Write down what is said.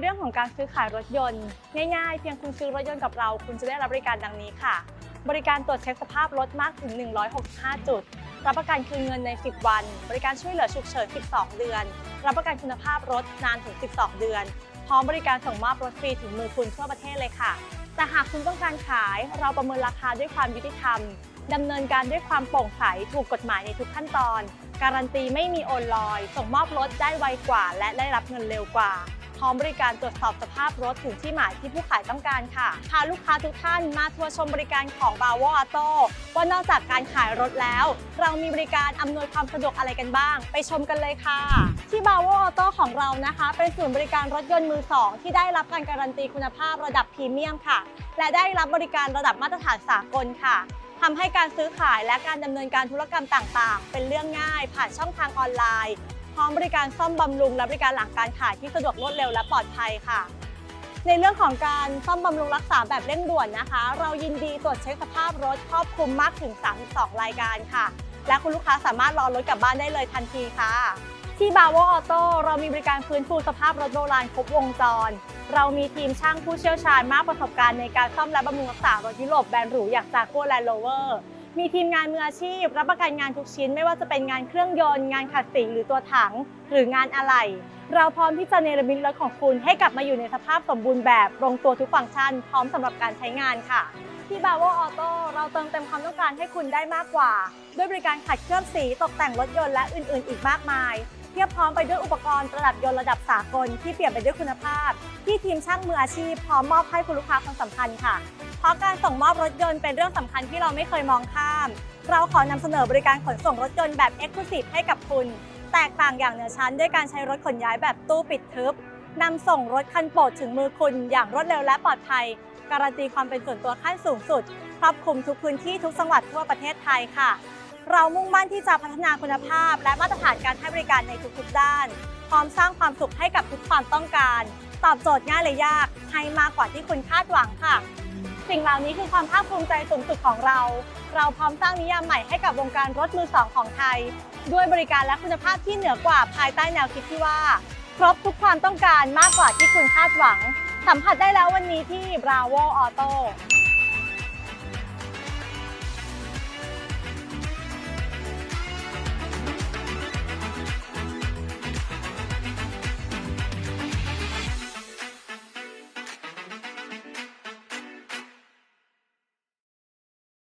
เรื่องของการซื้อขายรถยนต์ ง่ายๆ เพียงคุณซื้อรถยนต์กับเรา คุณจะได้รับบริการดังนี้ค่ะ บริการตรวจเช็คสภาพรถมากถึง 165 จุด รับประกันคืนเงินใน 10 วัน บริการช่วยเหลือฉุกเฉิน 12 เดือน รับประกันคุณภาพรถนานถึง 12 เดือน พร้อมบริการส่งมอบรถฟรีถึงมือคุณทั่วประเทศเลยค่ะ แต่หากคุณต้องการขาย เราประเมินราคาด้วยความยุติธรรมดำเนินการด้วยความโปร่งใส ถูกกฎหมายในทุกขั้นตอน การันตีไม่มีโอนลอย ส่งมอบรถได้ไวกว่า และได้รับเงินเร็วกว่า พร้อมบริการตรวจสอบสภาพรถถึงที่หมายที่ผู้ขายต้องการค่ะพาลูกค้าทุกท่านมาทัวร์ชมบริการของ b a v o Auto ว่านอกจากการขายรถแล้ว เรามีบริการอำนวยความสะดวกอะไรกันบ้าง ไปชมกันเลยค่ะ ที่ b a v o Auto ของเรานะคะ เป็นศูนย์บริการรถยนต์มือสองที่ได้รับการการันตีคุณภาพระดับพรีเมียมค่ะ และได้รับบริการระดับมาตรฐานสากลค่ะ ทำให้การซื้อขายและการดำเนินการธุรกรรมต่างๆ เป็นเรื่องง่าย ผ่านช่องทางออนไลน์ พร้อมบริการซ่อมบำรุงและบริการหลังการขายที่สะดวกรวดเร็วและปลอดภัยค่ะ ในเรื่องของการซ่อมบำรุงรักษาแบบเร่งด่วนนะคะ เรายินดีตรวจเช็คสภาพรถครอบคลุมมากถึง 32 รายการค่ะ และคุณลูกค้าสามารถรอรถกลับบ้านได้เลยทันทีค่ะ ที่บาวออโต้เรามีบริการฟื้นฟูสภาพรถโบราณครบวงจร เรามีทีมช่างผู้เชี่ยวชาญมากประสบการณ์ในการซ่อมและบำรุงรักษารถยุโรปแบรนด์หรูอย่างจากัวแลนด์โรเวอร์มีทีมงานมืออาชีพ รับประกันงานทุกชิ้น ไม่ว่าจะเป็นงานเครื่องยนต์ งานขัดสีหรือตัวถัง หรืองานอะไหล่เราพร้อมที่จะเนรมิตรถของคุณให้กลับมาอยู่ในสภาพสมบูรณ์แบบลงตัวทุกฟังก์ชัน พร้อมสำหรับการใช้งานค่ะ ที่บาวออโต้เราเติมเต็มความต้องการให้คุณได้มากกว่า ด้วยบริการขัดเคลือบสีตกแต่งรถยนต์และอื่น ๆ อีกมากมาย เทียบพร้อมไปด้วยอุปกรณ์ประดับยนต์ระดับสากลที่เปลี่ยนไปด้วยคุณภาพ ที่ทีมช่างมืออาชีพพร้อมมอบให้คุณลูกค้าคนสำคัญค่ะ เพราะการส่งมอบรถยนต์เป็นเรื่องสำคัญที่เราไม่เคยมองข้าม เราขอนำเสนอบริการขนส่งรถยนต์แบบ e x c l u s i v e ให้กับคุณ แตกต่างอย่างเหนือชั้นด้วยการใช้รถขนย้ายแบบตู้ปิดทึบนำส่งรถคันโปรดถึงมือคุณอย่างรวดเร็วและปลอดภัย การันตีความเป็นส่วนตัวขั้นสูงสุด ครอบคลุมทุกพื้นที่ทุกจังหวัดทั่วประเทศไทยค่ะ เรามุ่งมั่นที่จะพัฒนาคุณภาพ และมาตรฐานการให้บริการในทุกๆด้าน พร้อมสร้างความสุขให้กับทุกความต้องการ ตอบโจทย์ง่ายและยาก ให้มากกว่าที่คุณคาดหวังค่ะ สิ่งเหล่านี้คือความภาคภูมิใจสูงสุดของเรา เราพร้อมสร้างนิยามใหม่ให้กับวงการรถมือสองของไทย ด้วยบริการและคุณภาพที่เหนือกว่าภายใต้แนวคิดที่ว่า ครบทุกความต้องการมากกว่าที่คุณคาดหวัง สัมผัสได้แล้ววันนี้ที่ Bravo Auto